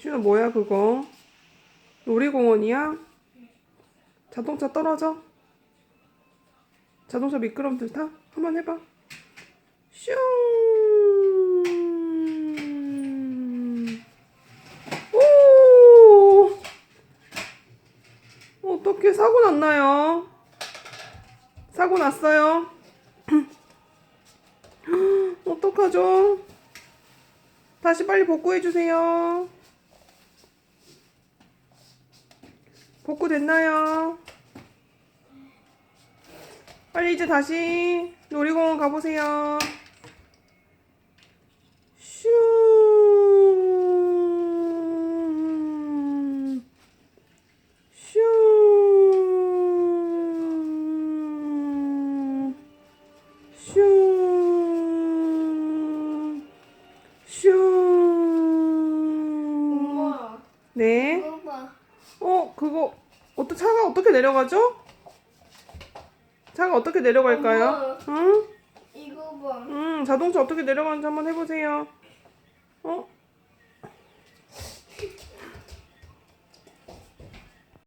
시윤아 뭐야 그거? 놀이공원이야? 자동차 떨어져? 자동차 미끄럼틀 타? 한번 해봐. 슝. 오. 어떻게 사고 났나요? 사고 났어요. 어떡하죠? 다시 빨리 복구해 주세요. 복구 됐나요? 빨리 이제 다시 놀이공원 가보세요. 슈. 슈. 슈. 슈. 엄마, 네. 봐. 어, 그거 어떤 차가 어떻게 내려가죠? 차가 어떻게 내려갈까요? 어, 뭐. 응? 이거 봐. 음, 자동차 어떻게 내려가는지 한번 해보세요. 어?